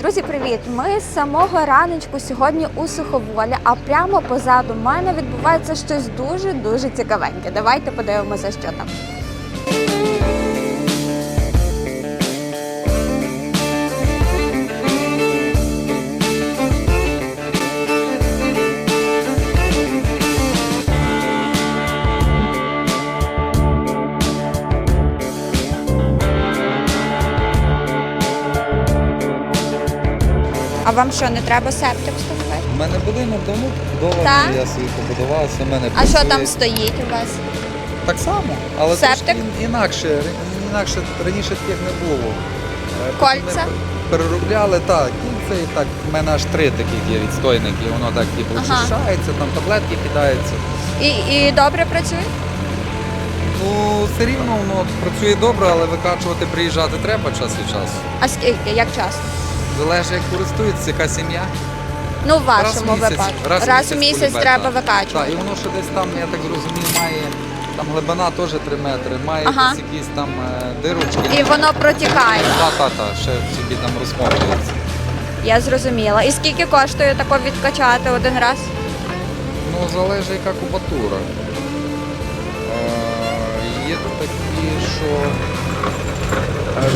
Друзі, привіт! Ми з самого раночку сьогодні у Суховолі, а прямо позаду мене відбувається щось дуже дуже цікавеньке. Давайте подивимося, що там. А вам що, не треба септик встановити? У мене будинок давно побудований, Так? я собі побудував, це в мене А що працює. там стоїть у вас? Так само, але Септик? трошки ін- інакше. Інакше раніше таких не було. Е, потім Кольця? Ми переробляли так. І це і так. В мене аж три таких є відстойники, воно так типу Ага. очищається, там таблетки кидаються. І, і добре працює? Ну, все рівно воно працює добре, але викачувати приїжджати треба час від часу. А скільки? Як часто? Залежить, як користується, яка сім'я. Ну, в вашому місяць, випадку. раз Раз, місяць у місяць полюбе, треба викачувати. Так, і воно ще десь там, я так зрозумів, має там глибина теж 3 метри, має Ага. десь якісь там е, дирочки. І воно протікає. Та, та, та, ще собі там розмовляється. Я зрозуміла. І скільки коштує тако відкачати один раз? Ну, залежить яка кубатура. Е, є такі, що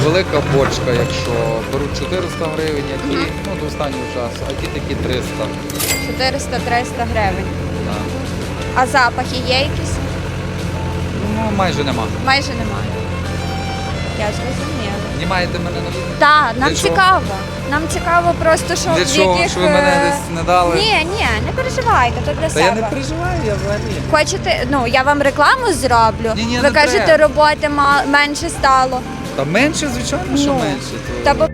велика бочка, якщо беруть 400 гривень, які ну, до останнього часу, а ті такі 300. 400-300 гривень. Так. А запахи є якісь? Ну, майже нема. Майже немає. Я зрозуміла. Знімаєте мене на відео? Так, нам Для чого? цікаво. Нам цікаво просто, що Для в чого? яких... Що ви мене е, десь не дали? Ні, ні, не переживайте, то для Та я не переживаю, я взагалі. Хочете, ну я вам рекламу зроблю. Ні-ні, Ви не кажете, треба. роботи ма- менше стало. Та менше, звичайно, що Ну, менше. То... Та бо